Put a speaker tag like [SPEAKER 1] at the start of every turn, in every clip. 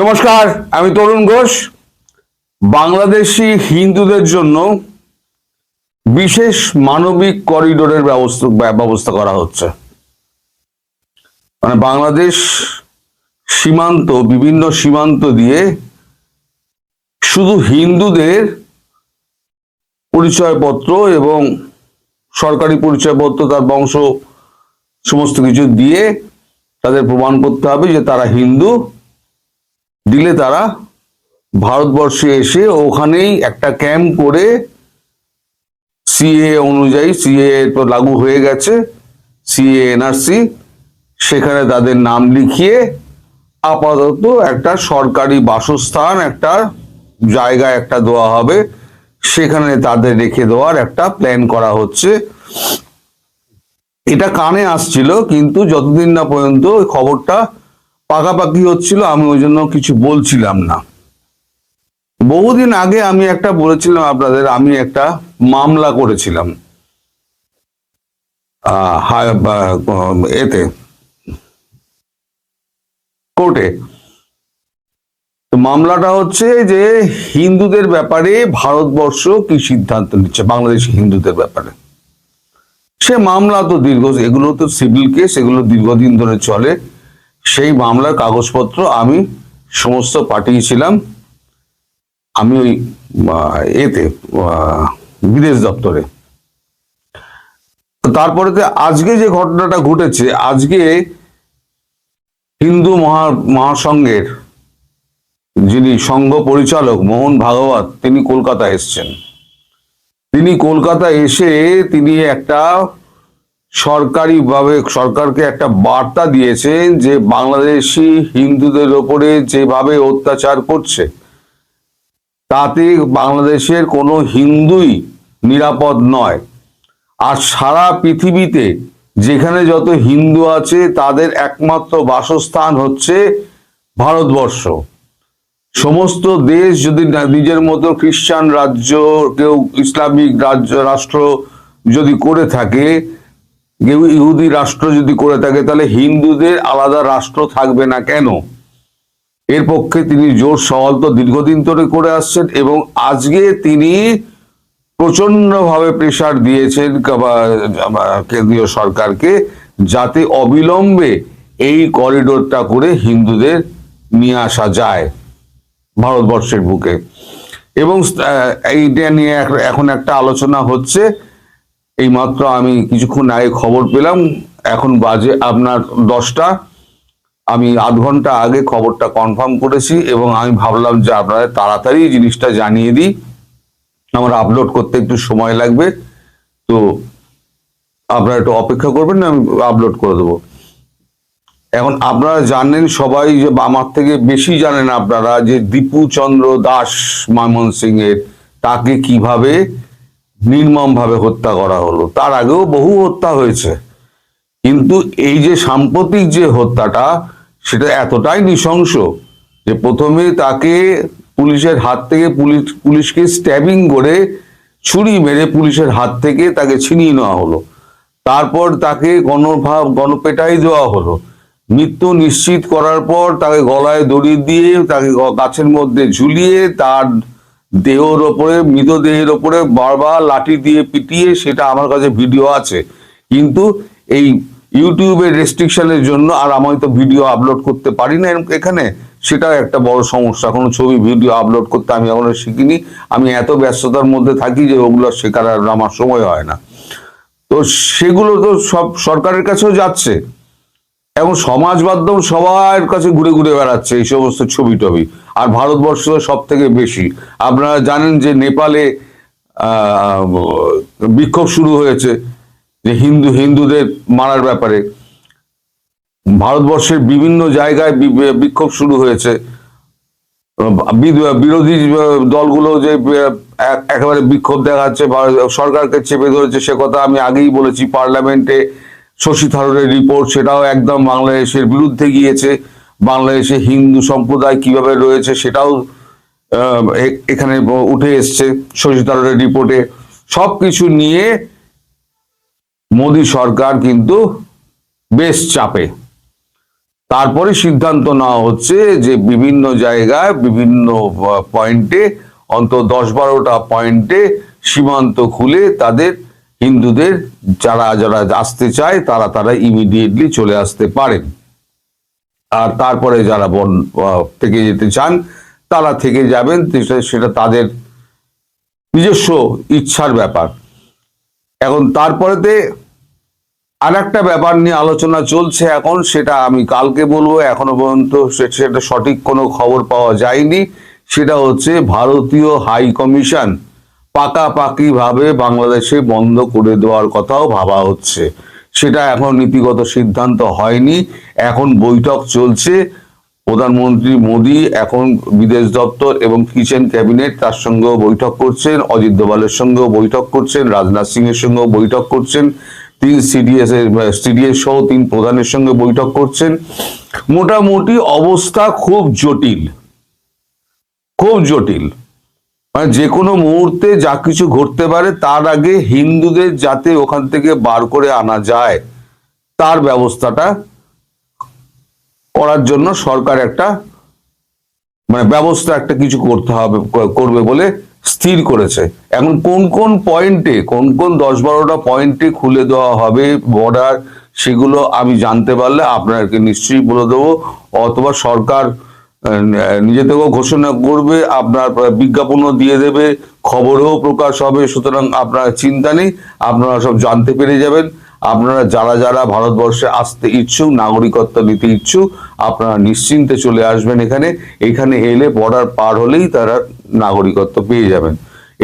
[SPEAKER 1] নমস্কার, আমি তরুণ ঘোষ। বাংলাদেশি হিন্দুদের জন্য বিশেষ মানবিক করিডোরের ব্যবস্থা ব্যবস্থা করা হচ্ছে। মানে বাংলাদেশ সীমান্ত, বিভিন্ন সীমান্ত দিয়ে শুধু হিন্দুদের পরিচয়পত্র এবং সরকারি পরিচয়পত্র, তার বংশ, সমস্ত কিছু দিয়ে তাদের প্রমাণ করতে হবে যে তারা হিন্দু। দিলে তারা ভারতবর্ষে এসে ওখানেই একটা ক্যাম্প করে সিএ অনুযায়ী সিএ তো লাগু হয়ে গেছে সিএ এনআরসি সেখানে তাদের নাম লিখিয়ে আপাতত একটা সরকারি বাসস্থান, একটা জায়গা একটা দেওয়া হবে। সেখানে তাদের রেখে দেওয়ার একটা প্ল্যান করা হচ্ছে। এটা কানে আসছিল, কিন্তু যতদিন না পর্যন্ত ওই খবরটা পাকাপাকি হচ্ছিল, আমি ওই জন্য কিছু বলছিলাম না। বহুদিন আগে আমি একটা বলেছিলাম আপনাদের, আমি একটা মামলা করেছিলাম। এতে, কোর্টে। মামলাটা হচ্ছে যে হিন্দুদের ব্যাপারে ভারতবর্ষ কি সিদ্ধান্ত নিচ্ছে, বাংলাদেশি হিন্দুদের ব্যাপারে। সে মামলা তো দীর্ঘ, এগুলো তো সিভিল কেস, এগুলো দীর্ঘদিন ধরে চলে। সেই মামলার কাগজপত্র আমি সমস্ত পাঠিয়েছিলাম। আমি ওই এতে বিদেশ দপ্তরে। তারপরে আজকে যে ঘটনাটা ঘটেছে, আজকে হিন্দু মহা, মহাসংঘের যিনি সংঘ পরিচালক মোহন ভাগবত, তিনি কলকাতা এসছেন। তিনি কলকাতা এসে তিনি একটা সরকারিভাবে সরকারকে একটা বার্তা দিয়েছেন যে বাংলাদেশি হিন্দুদের ওপরে যেভাবে অত্যাচার করছে, তাতে বাংলাদেশের কোনো হিন্দুই নিরাপদ নয়। আর সারা পৃথিবীতে যেখানে যত হিন্দু আছে, তাদের একমাত্র বাসস্থান হচ্ছে ভারতবর্ষ। সমস্ত দেশ যদি নিজের মতো খ্রিস্টান রাজ্য, কেউ ইসলামিক রাজ্য, রাষ্ট্র যদি করে থাকে ইহুদি রাষ্ট্র যদি করে থাকে, তাহলে হিন্দুদের আলাদা রাষ্ট্র থাকবে না কেন? এর পক্ষে তিনি জোর সওয়াল তো দীর্ঘদিন ধরে করে আসছেন এবং আজকে তিনি প্রচন্ডভাবে প্রেসার দিয়েছেন কেন্দ্রীয় সরকারকে যাতে অবিলম্বে এই করিডোরটা করে হিন্দুদের নিয়ে আসা যায় ভারতবর্ষের বুকে। এবং এইটা নিয়ে এখন একটা আলোচনা হচ্ছে। এই মাত্র আমি কিছুক্ষণ আগে খবর পেলাম, এখন বাজে আপনার দশটা। আমি আধ ঘণ্টা আগে খবরটা কনফার্ম করেছি এবং আমি ভাবলাম যে আপনাদের তাড়াতাড়ি জিনিসটা জানিয়ে দিই। আমার আপলোড করতে একটু সময় লাগবে, তো আপনারা একটু অপেক্ষা করবেন, আমি আপলোড করে দেবো। এখন আপনারা জানেন সবাই যে আমার থেকে বেশি জানেন আপনারা যে দীপু চন্দ্র দাস ময়মনসিং এর তাকে কীভাবে নির্মম ভাবে হত্যা করা হলো। তার আগেও বহু হত্যা হয়েছে। কিন্তু এই যে সাম্প্রতিক যে হত্যাটা, সেটা এতটাই নৃশংস যে প্রথমে তাকে পুলিশের হাত থেকে পুলিশ, পুলিশকে স্ট্যাবিং করে ছুরি মেরে পুলিশের হাত থেকে তাকে ছিনিয়ে নেওয়া হলো। তারপর তাকে গণভাব গণপেটাই দেওয়া হলো। মৃত্যু নিশ্চিত করার পর তাকে গলায় দড়ি দিয়ে তাকে গাছের মধ্যে ঝুলিয়ে তার দেহর ওপরে, মৃতদেহের ওপরে বারবার লাঠি দিয়ে পিটিয়ে সেটা আমার কাছে ভিডিও আছে। কিন্তু এই ইউটিউবের রেস্ট্রিকশনের জন্য আর আমি তো ভিডিও আপলোড করতে পারি না এখানে, সেটাও একটা বড় সমস্যা। কোনো ছবি, ভিডিও আপলোড করতে আমি এখনও শিখিনি। আমি এত ব্যস্ততার মধ্যে থাকি যে ওগুলো শেখার আর আমার সময় হয় না। তো সেগুলো তো সব সরকারের কাছেও যাচ্ছে। এখন সমাজ মাধ্যম সবার কাছে ঘুরে ঘুরে বেড়াচ্ছে এই সমস্ত ছবি টবি আর ভারতবর্ষ সব থেকে বেশি। আপনারা জানেন যে নেপালে বিক্ষোভ শুরু হয়েছে যে হিন্দু, হিন্দুদের মারার ব্যাপারে। ভারতবর্ষের বিভিন্ন জায়গায় বিক্ষোভ শুরু হয়েছে। বিরোধী দলগুলো যে এক- একেবারে বিক্ষোভ দেখাচ্ছে সরকারকে চেপে ধরেছে, সে কথা আমি আগেই বলেছি, পার্লামেন্টে শশী থারুরের রিপোর্ট, সেটাও একদম বাংলাদেশের বিরুদ্ধে গিয়েছে। বাংলাদেশে হিন্দু সম্প্রদায় কীভাবে রয়েছে সেটাও এখানে উঠে এসছে শশী থারুরের রিপোর্টে। সব কিছু নিয়ে মোদী সরকার কিন্তু বেশ চাপে। তারপরে সিদ্ধান্ত নেওয়া হচ্ছে যে বিভিন্ন জায়গায়, বিভিন্ন পয়েন্টে, অন্তত দশ বারোটা পয়েন্টে সীমান্ত খুলে তাদের হিন্দুদের যারা যারা আসতে চায়, তারা তারা ইমিডিয়েটলি চলে আসতে পারেন। আর তারপরে যারা বন থেকে যেতে চান, তারা থেকে যাবেন, সেটা- তাদের নিজস্ব ইচ্ছার ব্যাপার। এখন তারপরেতে আর একটা ব্যাপার নিয়ে আলোচনা চলছে এখন, সেটা আমি কালকে বলব, এখনও পর্যন্ত সেটা সঠিক কোনো খবর পাওয়া যায়নি। সেটা হচ্ছে ভারতীয় হাই কমিশন পাকাপাকি ভাবে বাংলাদেশে বন্ধ করে দেওয়ার কথাও ভাবা হচ্ছে। সেটা এখন নীতিগত সিদ্ধান্ত হয়নি। এখন বৈঠক চলছে। প্রধানমন্ত্রী মোদী এখন বিদেশ দপ্তর এবং কিচেন ক্যাবিনেট তার সঙ্গেও বৈঠক করছেন। অজিত দোভালের সঙ্গেও বৈঠক করছেন। রাজনাথ সিং এর সঙ্গেও বৈঠক করছেন। তিন সিডিএস এর সিডিএস সহ তিন প্রধানের সঙ্গে বৈঠক করছেন। মোটামুটি অবস্থা খুব জটিল। খুব জটিল। মানে যে কোনো মুহূর্তে যা কিছু ঘটতে পারে, তার আগে হিন্দুদের যাতে ওখান থেকে বার করে আনা যায়, তার ব্যবস্থাটা করার জন্য সরকার একটা মানে ব্যবস্থা একটা কিছু করতে হবে, করবে বলে স্থির করেছে। এখন কোন কোন পয়েন্টে, কোন কোন দশ বারোটা পয়েন্টে খুলে দেওয়া হবে বর্ডার, সেগুলো আমি জানতে পারলে আপনাকে নিশ্চয়ই বলে দেবো, অথবা সরকার নিজে থেকেও ঘোষণা করবে, আপনার বিজ্ঞাপনও দিয়ে দেবে, খবরেও প্রকাশ হবে, সুতরাং আপনার চিন্তা নেই, আপনারা সব জানতে পেরে যাবেন। আপনারা যারা যারা ভারতবর্ষে আসতে ইচ্ছুক, নাগরিকত্ব নিতে ইচ্ছুক, আপনারা নিশ্চিন্তে চলে আসবেন এখানে। এখানে এলে বর্ডার পার হলেই তারা নাগরিকত্ব পেয়ে যাবেন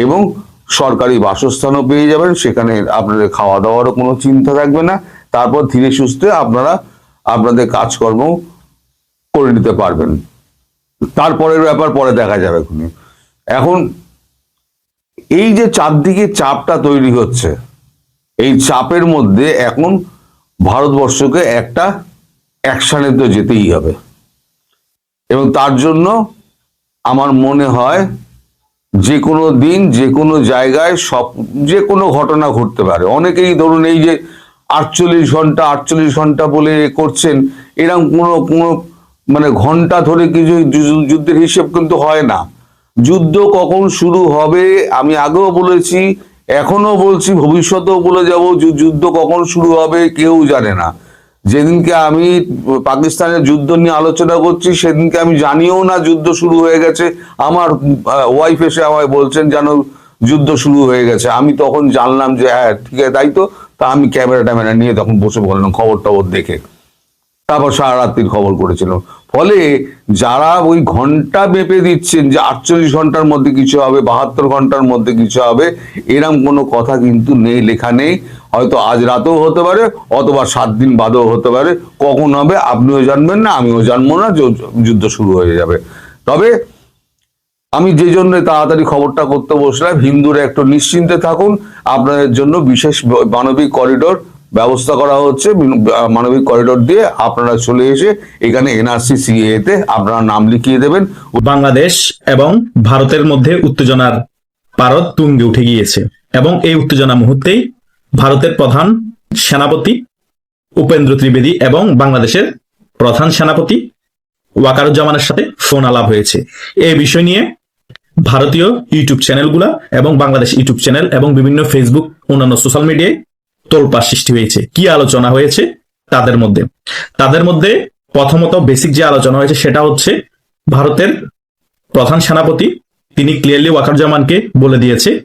[SPEAKER 1] এবং সরকারি বাসস্থানও পেয়ে যাবেন। সেখানে আপনাদের খাওয়া দাওয়ারও কোনো চিন্তা থাকবে না। তারপর ধীরে সুস্থে আপনারা, আপনাদের কাজকর্ম করে নিতে পারবেন। তারপরের ব্যাপার পরে দেখা যাবে খুনি। এখন এই যে চারদিকে চাপটা তৈরি হচ্ছে, এই চাপের মধ্যে এখন ভারতবর্ষকে একটা অ্যাকশানে তো যেতেই হবে। এবং তার জন্য আমার মনে হয় যে কোনো দিন, যে কোনো জায়গায় সব, যে কোনো ঘটনা ঘটতে পারে। অনেকেই ধরুন এই যে আটচল্লিশ ঘণ্টা আটচল্লিশ ঘণ্টা বলে করছেন, এরকম কোনো কোনো মানে ঘণ্টা ধরে কিছু যুদ্ধের হিসেব কিন্তু হয় না। যুদ্ধ কখন শুরু হবে, আমি আগেও বলেছি, এখনও বলছি, ভবিষ্যতেও বলে যাব যুদ্ধ কখন শুরু হবে, কেউ জানে না। যেদিনকে আমি পাকিস্তানের যুদ্ধ নিয়ে আলোচনা করছি, সেদিনকে আমি জানিও না যুদ্ধ শুরু হয়ে গেছে। আমার ওয়াইফ এসে আমায় বলছেন যেন যুদ্ধ শুরু হয়ে গেছে। আমি তখন জানলাম যে হ্যাঁ ঠিক আছে, তাই তো? তা আমি ক্যামেরা ট্যামেরা নিয়ে তখন বসে বললাম খবর টবর দেখে। তারপর সারা রাত্রির খবর করেছিলাম ফলে যারা ওই ঘণ্টা মেপে দিচ্ছেন যে আটচল্লিশ ঘণ্টার মধ্যে কিছু হবে, বাহাত্তর ঘণ্টার মধ্যে কিছু হবে, এরম কোনো কথা কিন্তু নেই, লেখা নেই। হয়তো আজ রাতেও হতে পারে, অথবা সাত দিন বাদেও হতে পারে। কখন হবে আপনিও জানবেন না, আমিও জানব না যুদ্ধ শুরু হয়ে যাবে। তবে আমি যে জন্য তাড়াতাড়ি খবরটা করতে বসলাম, হিন্দুরা একটু নিশ্চিন্তে থাকুন। আপনাদের জন্য বিশেষ মানবিক করিডোর ব্যবস্থা করা হচ্ছে মানবিক করিডোর দিয়ে আপনারা চলে এসে এখানে এনআরসি সিএ তে আপনারা নাম লিখিয়ে দেবেন।
[SPEAKER 2] বাংলাদেশ এবং ভারতের মধ্যে উত্তেজনার পারদ তুঙ্গে উঠে গিয়েছে এবং এই উত্তেজনা মুহূর্তেই ভারতের প্রধান সেনাপতি উপেন্দ্র ত্রিবেদী এবং বাংলাদেশের প্রধান সেনাপতি ওয়াকারুজ্জামানের সাথে ফোন আলাপ হয়েছে। এই বিষয় নিয়ে ভারতীয় ইউটিউব চ্যানেলগুলা এবং বাংলাদেশ ইউটিউব চ্যানেল এবং বিভিন্ন ফেসবুক অন্যান্য সোশ্যাল মিডিয়ায় তোলপাড় সৃষ্টি হয়েছে। কি আলোচনা হয়েছে? তাদের মধ্যে। তাদের মধ্যে প্রথমত বেসিক যে আলোচনা হয়েছে সেটা হচ্ছে ভারতের প্রধান সেনাপতি, তিনি ক্লিয়ারলি ওয়াকারুজ্জামানকে বলে দিয়েছে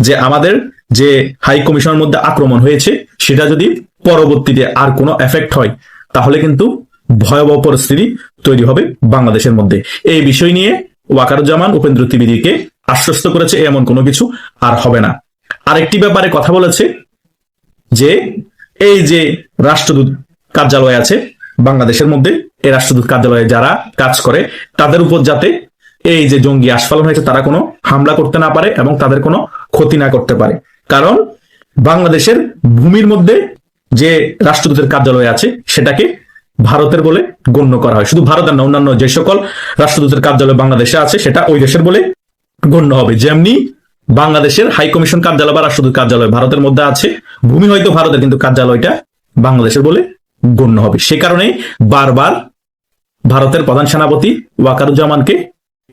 [SPEAKER 2] যে আমাদের যে হাই কমিশনের মধ্যে আক্রমণ হয়েছে, সেটা যদি পরবর্তীতে আর কোনো এফেক্ট হয়, তাহলে কিন্তু ভয়াবহ পরিস্থিতি তৈরি হবে বাংলাদেশের মধ্যে। এই বিষয় নিয়ে ওয়াকারুজ্জামান উপেন্দ্র ত্রিবেদীকে আশ্বস্ত করেছে এমন কোনো কিছু আর হবে না। আরেকটি ব্যাপারে কথা বলেছে যে এই যে রাষ্ট্রদূত কার্যালয় আছে বাংলাদেশের মধ্যে, এই রাষ্ট্রদূত কার্যালয়ে যারা কাজ করে, তাদের উপর যাতে এই যে জঙ্গি আস্ফালন হয়েছে, তারা কোনো হামলা করতে না পারে এবং তাদের কোনো ক্ষতি না করতে পারে। কারণ বাংলাদেশের ভূমির মধ্যে যে রাষ্ট্রদূতের কার্যালয় আছে, সেটাকে ভারতের বলে গণ্য করা হয়। শুধু ভারতের না, অন্যান্য যে সকল রাষ্ট্রদূতের কার্যালয় বাংলাদেশে আছে, সেটা ওই দেশের বলে গণ্য হবে। যেমনি বাংলাদেশের হাই কমিশন কার্যালয় বা রাষ্ট্রদূত কার্যালয় ভারতের মধ্যে আছে। ভূমি হয়তো ভারতের, কিন্তু কার্যালয়টা বাংলাদেশের বলে গণ্য হবে। সে কারণে বারবার ভারতের প্রধান সেনাপতি ওয়াকারুজ্জামানকে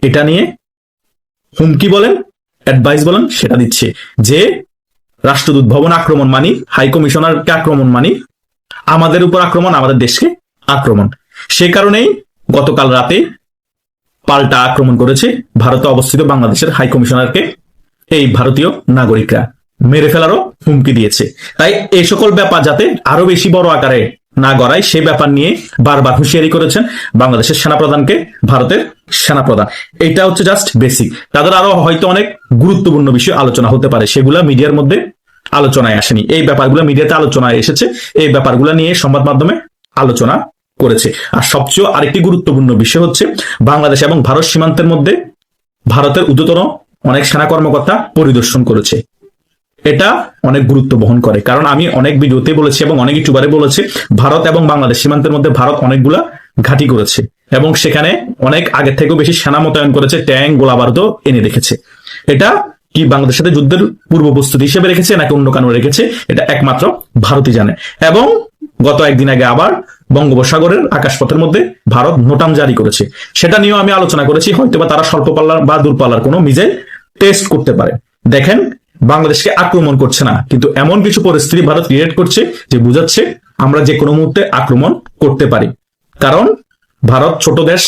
[SPEAKER 2] এটা নিয়ে হুমকি বলেন অ্যাডভাইস বলেন, সেটা দিচ্ছে যে রাষ্ট্রদূত ভবন আক্রমণ মানি হাই কমিশনারকে আক্রমণ মানি, আমাদের উপর আক্রমণ, আমাদের দেশকে আক্রমণ। সে কারণেই গতকাল রাতে পাল্টা আক্রমণ করেছে ভারতে অবস্থিত বাংলাদেশের হাই কমিশনারকে এই ভারতীয় নাগরিকরা। মেরে ফেলারও হুমকি দিয়েছে। তাই এই সকল ব্যাপার যাতে আরও বেশি বড় আকারে না গড়ায়, সে ব্যাপার নিয়ে বারবার হুঁশিয়ারি করেছেন বাংলাদেশের সেনাপ্রধানকে ভারতের সেনাপ্রধান। এটা হচ্ছে জাস্ট বেসিক তাদের আরও হয়তো অনেক গুরুত্বপূর্ণ বিষয় আলোচনা হতে পারে। সেগুলা মিডিয়ার মধ্যে আলোচনায় আসেনি। এই ব্যাপারগুলো মিডিয়াতে আলোচনায় এসেছে। এই ব্যাপারগুলো নিয়ে সংবাদ মাধ্যমে আলোচনা করেছে। আর সবচেয়ে আরেকটি গুরুত্বপূর্ণ বিষয় হচ্ছে বাংলাদেশ এবং ভারত সীমান্তের মধ্যে ভারতের উদ্যতন অনেক সেনা কর্মকর্তা পরিদর্শন করেছে। এটা অনেক গুরুত্ব বহন করে। কারণ আমি অনেক ভিডিওতে বলেছি এবং অনেক ইউটিউবারে বলেছি, ভারত এবং বাংলাদেশ সীমান্তের মধ্যে ভারত অনেকগুলা ঘাঁটি করেছে এবং সেখানে অনেক আগের থেকেও বেশি সেনা মোতায়েন করেছে, ট্যাঙ্ক বারুদও এনে রেখেছে। এটা কি বাংলাদেশের সাথে যুদ্ধের পূর্ব প্রস্তুতি হিসেবে রেখেছে নাকি অন্য কারণে রেখেছে? এটা একমাত্র ভারতই জানে। এবং গত একদিন আগে আবার বঙ্গোপসাগরের আকাশপথের মধ্যে ভারত নোটাম জারি করেছে। সেটা নিয়েও আমি আলোচনা করেছি, হয়তোবা তারা স্বল্প পাল্লার বা দূরপাল্লার কোনো মিজাইল টেস্ট করতে পারে। দেখেন, বাংলাদেশকে আক্রমণ করছে না, কিন্তু এমন কিছু পরিস্থিতি ভারত ক্রিয়েট করছে যে বুঝাচ্ছে আমরা যে কোনো মুহূর্তে আক্রমণ করতে পারি। কারণ ভারত ছোট দেশ,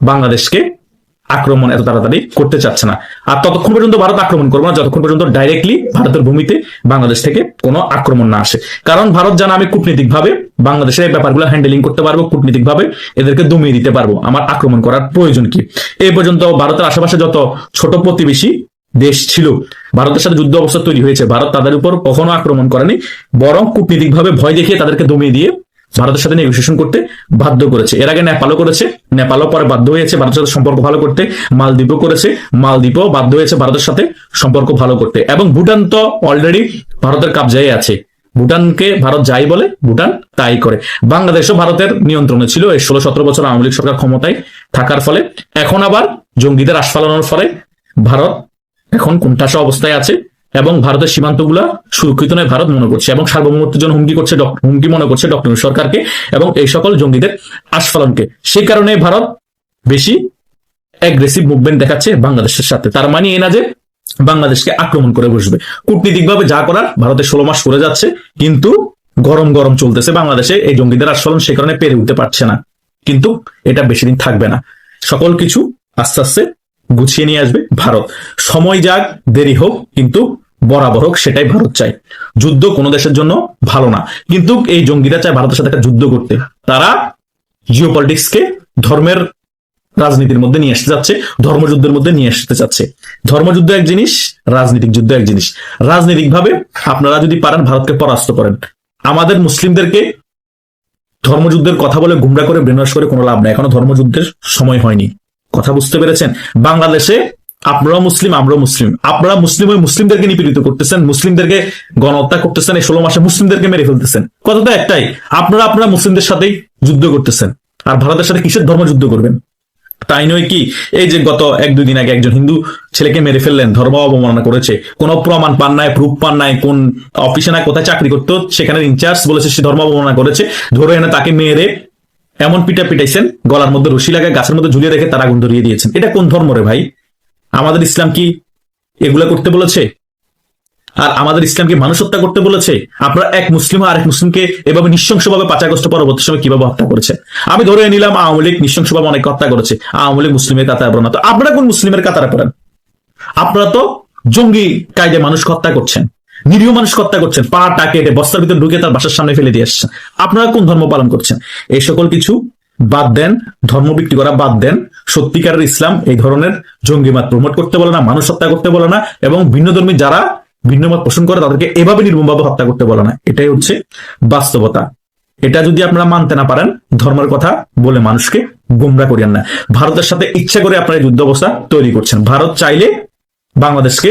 [SPEAKER 2] বাংলাদেশকে আক্রমণ এত তাড়াতাড়ি করতে চাচ্ছে না। আর ততক্ষণ পর্যন্ত ভারত আক্রমণ করবে না, যতক্ষণ পর্যন্ত ডাইরেক্টলি ভারতের ভূমিতে বাংলাদেশ থেকে কোনো আক্রমণ না আসে। কারণ ভারত জানা আমি কূটনীতিক ভাবে বাংলাদেশের এই ব্যাপারগুলো হ্যান্ডেলিং করতে পারব কূটনীতিক ভাবে এদেরকে দমিয়ে দিতে পারব। আমার আক্রমণ করার প্রয়োজন কি? এই পর্যন্ত ভারতের আশেপাশে যত ছোট প্রতিবেশী দেশ ছিল, ভারতের সাথে যুদ্ধ অবস্থা তৈরি হয়েছে, ভারত তাদের উপর কখনো আক্রমণ করেনি, বরং কূটনীতিক ভাবে ভয় দেখিয়ে তাদেরকে দমিয়ে দিয়ে ভারতের সাথে নেগোসিয়েশন করতে বাধ্য করেছে। এর আগে নেপালও করেছে, নেপালও পরে বাধ্য হয়েছে ভারতের সাথে সম্পর্ক ভালো করতে, মালদ্বীপও করেছে, মালদ্বীপও বাধ্য হয়েছে ভারতের সাথে সম্পর্ক ভালো করতে। এবং ভুটান তো অলরেডি ভারতের কাবজায় আছে। ভুটানকে ভারত যাই বলে, ভুটান তাই করে। বাংলাদেশও ভারতের নিয়ন্ত্রণে ছিল এই ষোলো সতেরো বছর আওয়ামী লীগ সরকার ক্ষমতায় থাকার ফলে। এখন আবার জঙ্গিদের আস্ফালনের ফলে ভারত এখন কোণঠাসা অবস্থায় আছে। এবং ভারতের সীমান্তগুলা সুরক্ষিত নয় ভারত মনে করছে, এবং সার্বভৌমত্বের জন্য হুমকি করছে হুমকি মনে করছে ডক্টর সরকারকে এবং এই সকল জঙ্গিদের আস্ফালনকে। সেই কারণে ভারত বেশি অ্যাগ্রেসিভ মুভমেন্ট দেখাচ্ছে বাংলাদেশের সাথে। তার মানে এই না যে বাংলাদেশকে আক্রমণ করে বসবে। কূটনীতিকভাবে যা করার ভারতে ষোলো মাস করে যাচ্ছে, কিন্তু গরম গরম চলতেছে বাংলাদেশে, এই জঙ্গিদের আস্ফালন সে কারণে পেরে উঠতে পারছে না। কিন্তু এটা বেশি দিন থাকবে না। সকল কিছু আস্তে আস্তে গুছিয়ে নিয়ে আসবে ভারত। সময় যাক, দেরি হোক, কিন্তু বরাবর হোক সেটাই ভারত চাই যুদ্ধ কোনো দেশের জন্য ভালো না। কিন্তু এই জঙ্গিরা চায় ভারতের সাথে একটা যুদ্ধ করতে। তারা জিও কে ধর্মের রাজনীতির মধ্যে নিয়ে আসতে যাচ্ছে, ধর্মযুদ্ধের মধ্যে নিয়ে আসতে চাচ্ছে ধর্মযুদ্ধ এক জিনিস, রাজনৈতিক যুদ্ধ এক জিনিস। রাজনৈতিকভাবে আপনারা যদি পারেন, ভারতকে পরাস্ত করেন। আমাদের মুসলিমদেরকে ধর্মযুদ্ধের কথা বলে গুমরা করে, ব্রেনওয়াশ করে কোনো লাভ নাই। এখনও ধর্মযুদ্ধের সময় হয়নি। কথা বুঝতে পেরেছেন? বাংলাদেশে আপনারা মুসলিম, আমরাও মুসলিম। আপনারা মুসলিম ওই মুসলিমদেরকে নিপীড়িত করতেছেন, মুসলিমদেরকে গণহত্যা করতেছেন, এই ষোলো মাসে মুসলিমদেরকে মেরে ফেলতেছেন। কথা তো একটাই, আপনারা আপনারা মুসলিমদের সাথেই যুদ্ধ করতেছেন। আর ভারতের সাথে কিসের ধর্মযুদ্ধ করবেন? তাই নয় কি? এই যে গত এক দুই দিন আগে একজন হিন্দু ছেলেকে মেরে ফেললেন, ধর্ম অবমাননা করেছে। কোনো প্রমাণ পান নাই প্রুফ পান নাই, কোন অফিসে না কোথায় চাকরি করতো সেখানে ইনচার্জ বলেছে সে ধর্ম অবমাননা করেছে। ধরে এনে তাকে মেরে এমন পিটা পিটাইছেন, গলার মধ্যে রশি লাগায়, গাছের মধ্যে ঝুলিয়ে রেখে তার আগুন ধরিয়ে দিয়েছেন। এটা কোন ধর্ম রে ভাই? আমাদের ইসলাম কি এগুলা করতে বলেছে? আর আমাদের ইসলামকে মানুষ হত্যা করতে বলেছে? আপনারা এক মুসলিম আর এক মুসলিমকে এভাবে নৃশংসভাবে পাঁচ আগস্ট পরবর্তী সময় কীভাবে হত্যা করেছে? আমি ধরে নিলাম আওয়ামী লীগ নৃশংসভাবে অনেক হত্যা করেছে। আওয়ামী লীগ মুসলিমের কাতারে পড়েন তো আপনারা কোন মুসলিমের কাতারে পড়েন? আপনারা তো জঙ্গি কায়দে মানুষ হত্যা করছেন। নিরীহ মানুষ হত্যা করছেন পা টা কেটে বস্তার ভিতর ঢুকে তার বাসার সামনে ফেলে দিয়ে আসছেন আপনারা কোন ধর্ম পালন করছেন? এই সকল কিছু বাদ দেন, ধর্ম বিক্রি করা বাদ দেন। সত্যিকারের ইসলাম এই ধরনের জঙ্গিমাত প্রমোট করতে বলে না, মানুষ হত্যা করতে বলে না, এবং ভিন্ন ধর্মী যারা ভিন্ন মত পোষণ করে তাদেরকে এভাবে নির্মমভাবে হত্যা করতে বলে না। এটাই হচ্ছে বাস্তবতা। এটা যদি আপনারা মানতে না পারেন, ধর্মের কথা বলে মানুষকে গুমরা করিয়েন না। ভারতের সাথে ইচ্ছা করে আপনারা যুদ্ধ অবস্থা তৈরি করছেন। ভারত চাইলে বাংলাদেশকে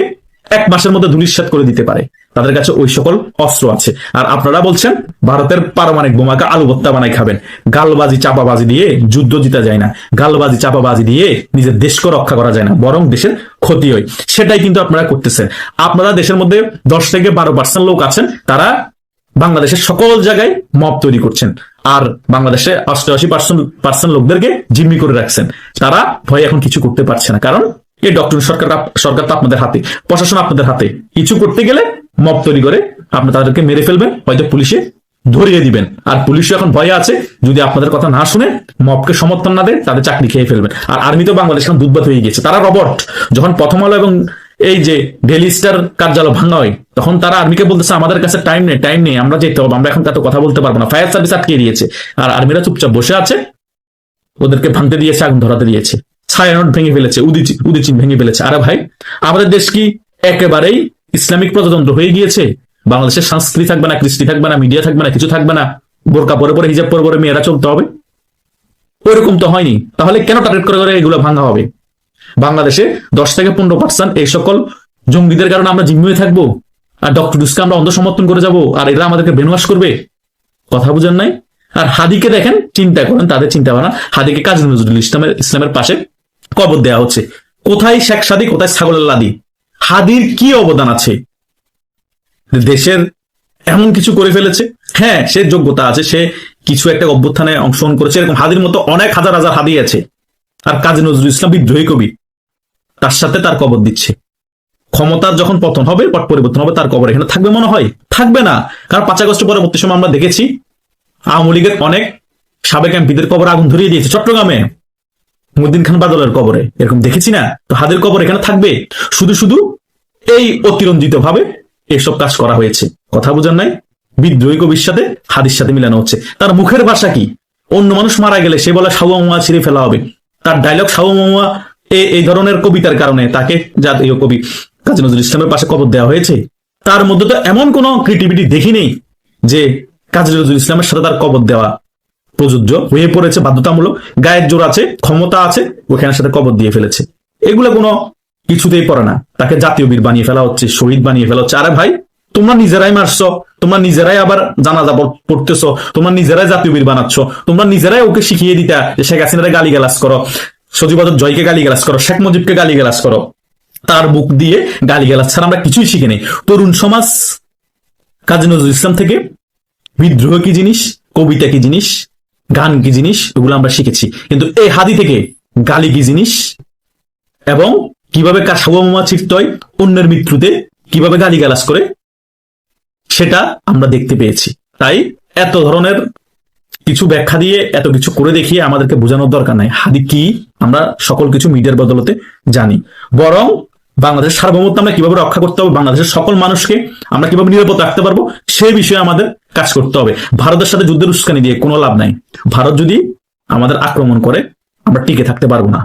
[SPEAKER 2] এক মাসের মধ্যে ধূলিসাৎ করে দিতে পারে। তাদের কাছে ওই সকল অস্ত্র আছে। আর আপনারা বলছেন, ভারতের পারমাণবিক বোমাকে আলু ভর্তা বানাই খাবেন। গালবাজি, চাপাবাজি দিয়ে যুদ্ধ জিতা যায় না। গালবাজি, চাপাবাজি দিয়ে নিজের দেশকে রক্ষা করা যায় না, বরং দেশের ক্ষতি হয়। সেটাই কিন্তু আপনারা করতেছেন। আপনারা দেশের মধ্যে দশ থেকে বারো পার্সেন্ট লোক আছেন, তারা বাংলাদেশের সকল জায়গায় মব তৈরি করছেন। আর বাংলাদেশে অষ্টআশি পার্সেন্ট পার্সেন্ট লোকদেরকে জিম্মি করে রাখছেন। তারা ভয়ে এখন কিছু করতে পারছে না। কারণ এই ডক্টর সরকার সরকার তো আপনাদের হাতে, প্রশাসন আপনাদের হাতে। কিছু করতে গেলে মব তৈরি করে আপনি তাদেরকে মেরে ফেলবেন, হয়তো পুলিশে ধরিয়ে দিবেন। আর পুলিশও এখন ভয়ে আছে, যদি আপনাদের কথা না শুনে মবকে সমর্থন না দেয় তাদের চাকরি খেয়ে ফেলবেন। আর আর্মি তো বাংলাদেশ এখন দুধবাত হয়ে গেছে তারা রবট যখন প্রথম আলো এবং এই যে ডেলি স্টার কার্যালয় ভাঙা হয়, তখন তারা আর্মিকে বলতেছে, আমাদের কাছে টাইম নেই টাইম নেই, আমরা যেতে হবে, আমরা এখন এত কথা বলতে পারব না। ফায়ার সার্ভিস আটকে দিয়েছে। আর আর্মিরা চুপচাপ বসে আছে, ওদেরকে ভাঙতে দিয়েছে, আগুন ধরাতে দিয়েছে। ছায়ানট ভেঙে ফেলেছে উদিচি উদিচিন ভেঙে ফেলেছে। আরে ভাই, আমাদের দেশ কি একেবারেই ইসলামিক প্রজাতন্ত্র হয়ে গিয়েছে? বাংলাদেশের সংস্কৃতি থাকবে না, কৃষ্টি থাকবে না, মিডিয়া থাকবে না, কিছু থাকবে না, বোরকা পরে পরে, হিজাব পরে পরে মেয়েরা চলতে হবে? ওইরকম তো হয়নি। তাহলে কেন টার্গেট করে করে এগুলো ভাঙা হবে? বাংলাদেশে দশ থেকে পনেরো পার্সেন্ট এই সকল জঙ্গিদের কারণে আমরা জিম্মি হয়ে থাকব? আর ডক্টর ডুসকে আমরা অন্ধ সমর্থন করে যাব? আর এরা আমাদেরকে বেনওয়াস করবে? কথা বুঝেন নাই? আর হাদিকে দেখেন, চিন্তা করেন, তাদের চিন্তা ভাবনা হাদিকে কাজী নজরুল ইসলামের ইসলামের পাশে কবর দেওয়া হচ্ছে। কোথায় শেখ সাদি কোথায় ছাগলের লাদি? হাদির কি অবদান আছে? দেশের এমন কিছু করে ফেলেছে? হ্যাঁ সে যোগ্যতা আছে, সে কিছু একটা অভ্যুত্থানে অংশগ্রহণ করেছে। এরকম হাদির মতো অনেক হাজার হাজার হাদি আছে। আর কাজী নজরুল ইসলাম বিদ্রোহী কবি। তার সাথে তার কবর দিচ্ছে। ক্ষমতার যখন পতন হবে, পট পরিবর্তন হবে, তার কবর এখানে থাকবে মনে হয়। থাকবে না। কারণ পাঁচ আগস্ট পরবর্তী সময় আমরা দেখেছি, আওয়ামী লীগের অনেক সাবেক এমপিদের কবর আগুন ধরিয়ে দিয়েছে। চট্টগ্রামে মুদ্দিন খান বাদলের কবরে। এরকম দেখেছি না? তো হাদের কবর এখানে থাকবে? শুধু শুধু এই অতিরঞ্জিত ভাবে এসব কাজ করা হয়েছে। কথা বোঝার নাই? বিদ্রোহী কবির সাথে, হাদির সাথে মিলানো হচ্ছে। তার মুখের ভাষা কি? অন্য মানুষ মারা গেলে সে বলে সাউয়া মুয়া ছিঁড়ে ফেলা হবে। তার ডায়লগ সাউয়া মুয়া এ- এই ধরনের কবিতার কারণে তাকে জাতীয় কবি কাজী নজরুল ইসলামের পাশে কবর দেওয়া হয়েছে। তার মধ্যে তো এমন কোন ক্রিয়েটিভিটি দেখি নেই যে কাজী নজরুল ইসলামের সাথে তার কবর দেওয়া প্রযোজ্য হয়ে পড়েছে, বাধ্যতামূলক। গায়ের জোর আছে, ক্ষমতা আছে ওখানের সাথে কবর দিয়ে ফেলেছে। এগুলো কোনো কিছুতেই পড়ে না। তাকে জাতীয় বীর বানিয়ে ফেলা হচ্ছে, শহীদ বানিয়ে ফেলা হচ্ছে। আরে ভাই, তোমরা নিজেরাই মারছ, তোমরা নিজেরাই আবার জানাজা পড়- পড়তেছো, তোমরা নিজেরাই জাতীয় বীর বানাচ্ছ, তোমরা নিজেরাই ওকে শিখিয়ে দিতা, যে শেখ হাসিনারে গালি গালাস করো সজিবাদর জয়কে গালি গালাস করো, শেখ মুজিবকে গালি গালাস করো। তার বুক দিয়ে গালি গালাস ছাড়া আমরা কিছুই শিখে নেই। তরুণ সমাজ, কাজী নজরুল ইসলাম থেকে, বিদ্রোহ কি জিনিস, কবিতা কি জিনিস গান কি জিনিস? এগুলো আমরা শিখেছি। কিন্তু এই হাদি থেকে গালি কি জিনিস? এবং কীভাবে কার সাবমা চিত্ত হয়, অন্যের মৃত্যুতে কীভাবে গালি গালাস করে, সেটা আমরা দেখতে পেয়েছি। তাই এত ধরনের কিছু ব্যাখ্যা দিয়ে, এত কিছু করে দেখিয়ে আমাদেরকে বোঝানোর দরকার নাই। হাদি কি, আমরা সকল কিছু মিডিয়ার বদলতে জানি। বরং বাংলাদেশের সার্বভৌমত্ব আমরা কীভাবে রক্ষা করতে হবে, বাংলাদেশের সকল মানুষকে আমরা কীভাবে নিরাপদ রাখতে পারব সেই বিষয়ে আমাদের কাজ করতে হবে। ভারতের সাথে যুদ্ধের উস্কানি দিয়ে কোনো লাভ নাই। ভারত যদি আমাদের আক্রমণ করে, আমরা টিকে থাকতে পারব না।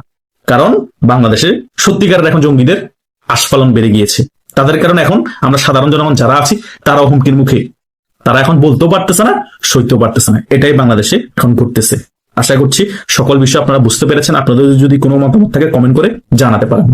[SPEAKER 2] কারণ বাংলাদেশে সত্যিকারের এখন জঙ্গিদের আস্ফালন বেড়ে গিয়েছে। তাদের কারণে এখন আমরা সাধারণ জনগণ যারা আছি, তারাও হুমকির মুখে। তারা এখন বলতেও পারতেছে না, সইতেও পারতেছে না। এটাই বাংলাদেশে এখন ঘটতেছে। আশা করছি সকল বিষয় আপনারা বুঝতে পেরেছেন। আপনাদের যদি কোনো মতামত থাকে কমেন্ট করে জানাতে পারেন।